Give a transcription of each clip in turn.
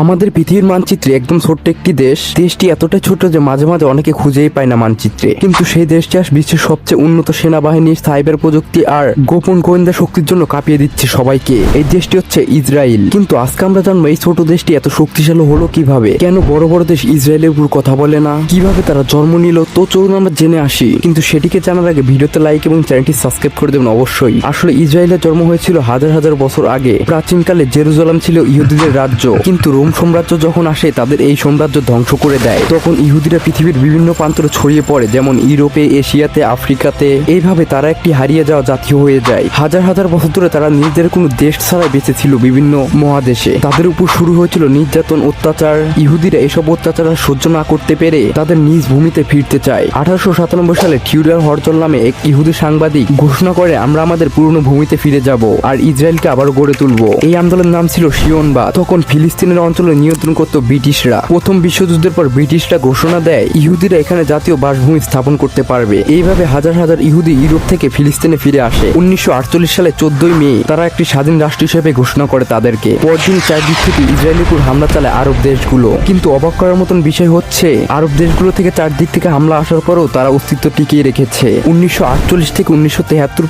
আমাদের পৃথিবীর মানচিত্রে একদম ছোট্ট একটি দেশ, দেশটি এতটাই ছোট যে মাঝে মাঝে অনেকে খুঁজেই পায় না মানচিত্রে। কিন্তু সেই দেশটি আজ বিশ্বের সবচেয়ে উন্নত সেনাবাহিনী সাইবার প্রযুক্তি আর গোপন গোয়েন্দা শক্তির জন্য কাঁপিয়ে দিচ্ছে সবাইকে। এই দেশটি হচ্ছে ইসরায়েল। কিন্তু আজকে আমরা জানব এই ছোট দেশটি এত শক্তিশালী হলো কীভাবে? কেন বড় বড় দেশ ইসরায়েলের উপর কথা বলে না? কীভাবে তারা জন্ম নিল? তো চলুন আমরা জেনে আসি। কিন্তু সেটিকে জানার আগে ভিডিওতে লাইক এবং চ্যানেলটি সাবস্ক্রাইব করে দেবেন অবশ্যই। আসলে ইসরায়েলের জন্ম হয়েছিল হাজার হাজার বছর আগে। প্রাচীনকালে জেরুজালাম ছিল ইহুদিদের রাজ্য। কিন্তু রোম সাম্রাজ্য যখন আসে, তাদের এই সাম্রাজ্য ধ্বংস করে দেয়। তখন ইহুদিরা পৃথিবীর বিভিন্ন প্রান্তরে ছড়িয়ে পড়ে, যেমন ইউরোপে, এশিয়াতে, আফ্রিকাতে। এইভাবে তারা একটি হারিয়ে যাওয়া জাতীয় হয়ে যায়। হাজার হাজার বছর ধরে তারা নিজেদের কোনো দেশ ছাড়াই বেঁচে ছিল বিভিন্ন মহাদেশে। তাদের উপর শুরু হয়েছিল নির্যাতন, অত্যাচার। ইহুদিরা এসব অত্যাচার সহ্য না করতে পেরে তাদের নিজ ভূমিতে ফিরতে চায়। আঠারোশো সাতানব্বই সালে টিউডার হরজল নামে এক ইহুদি সাংবাদিক ঘোষণা করে, আমরা আমাদের পুরনো ভূমিতে ফিরে যাব আর ইসরায়েলকে আবারও গড়ে তুলব। এই আন্দোলনের নাম ছিল শিয়নবা তখন ফিলিস্তিনের অঞ্চলে নিয়ন্ত্রণ করত ব্রিটিশরা। প্রথম বিশ্বযুদ্ধের পর ব্রিটিশরা ঘোষণা দেয়, ইহুদিরা এখানে জাতীয় বাসভূমি স্থাপন করতে পারবে। এইভাবে হাজার হাজার ইহুদি ইউরোপ থেকে ফিলিস্তিনে ফিরে আসে। উনিশশো আটচল্লিশ সালে চোদ্দই মে তারা একটি স্বাধীন রাষ্ট্র হিসেবে ঘোষণা করে তাদেরকে। পরদিন চারদিক থেকে ইসরায়েলের উপর হামলা চালায় আরব দেশগুলো। কিন্তু অবাক করার মতন বিষয় হচ্ছে, আরব দেশগুলো থেকে চারদিক থেকে হামলা আসার পরও তারা অস্তিত্ব টিকিয়ে রেখেছে। উনিশশো আটচল্লিশ থেকে উনিশশো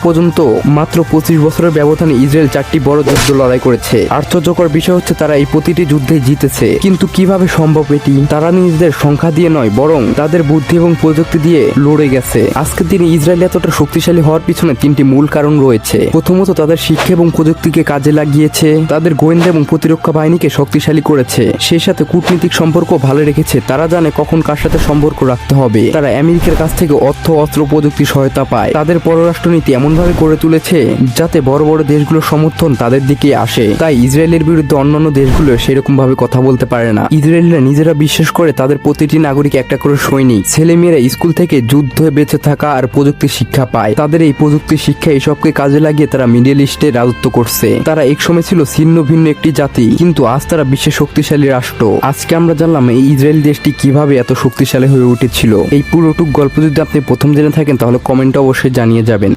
পর্যন্ত মাত্র পঁচিশ বছরের ব্যবধানে ইসরায়েল চারটি বড় যুদ্ধ লড়াই করেছে। আশ্চর্যকর বিষয় হচ্ছে তারা এই প্রতিটি যুদ্ধে জিতেছে। কিন্তু কীভাবে সম্ভব এটি? তারা নিজেদের সংখ্যা দিয়ে নয়, বরং তাদের বুদ্ধি এবং প্রযুক্তি দিয়ে লড়ে গেছে। আজকের দিনে ইসরায়েল এতটা শক্তিশালী হওয়ার পিছনে তিনটি মূল কারণ রয়েছে। প্রথমত, তাদের শিক্ষা এবং প্রযুক্তিকে কাজে লাগিয়েছে। তাদের গোয়েন্দা এবং প্রতিরক্ষা বাহিনীকে শক্তিশালী করেছে। সেই সাথে কূটনীতিক সম্পর্ক ভালো রেখেছে। তারা জানে কখন কার সাথে সম্পর্ক রাখতে হবে। তারা আমেরিকার কাছ থেকে অর্থ, অস্ত্র, প্রযুক্তি সহায়তা পায়। তাদের পররাষ্ট্রনীতি এমনভাবে গড়ে তুলেছে যাতে বড় বড় দেশগুলোর সমর্থন তাদের দিকে আসে। তাই ইসরায়েলের বিরুদ্ধে অন্যান্য দেশগুলো সেরকম ভাবে কথা বলতে পারে না। ইসরায়েলিরা নিজেরা বিশ্বাস করে তাদের প্রতিটি নাগরিক একটা করে সৈনিক। ছেলেমেয়েরা স্কুল থেকে যুদ্ধে বেঁচে থাকা আর প্রযুক্তি শিক্ষা পায়। তাদের এই প্রযুক্তি শিক্ষা এসবকে কাজে লাগিয়ে তারা মিডল ইস্টে রাজত্ব করছে। তারা একসময় ছিল ছিন্ন ভিন্ন একটি জাতি, কিন্তু আজ তারা বিশ্বের শক্তিশালী রাষ্ট্র। আজকে আমরা জানলাম এই ইসরায়েল দেশটি কীভাবে এত শক্তিশালী হয়ে উঠেছিল। এই পুরোটুক গল্প যদি আপনি প্রথম জেনে থাকেন, তাহলে কমেন্টে অবশ্যই জানিয়ে যাবেন।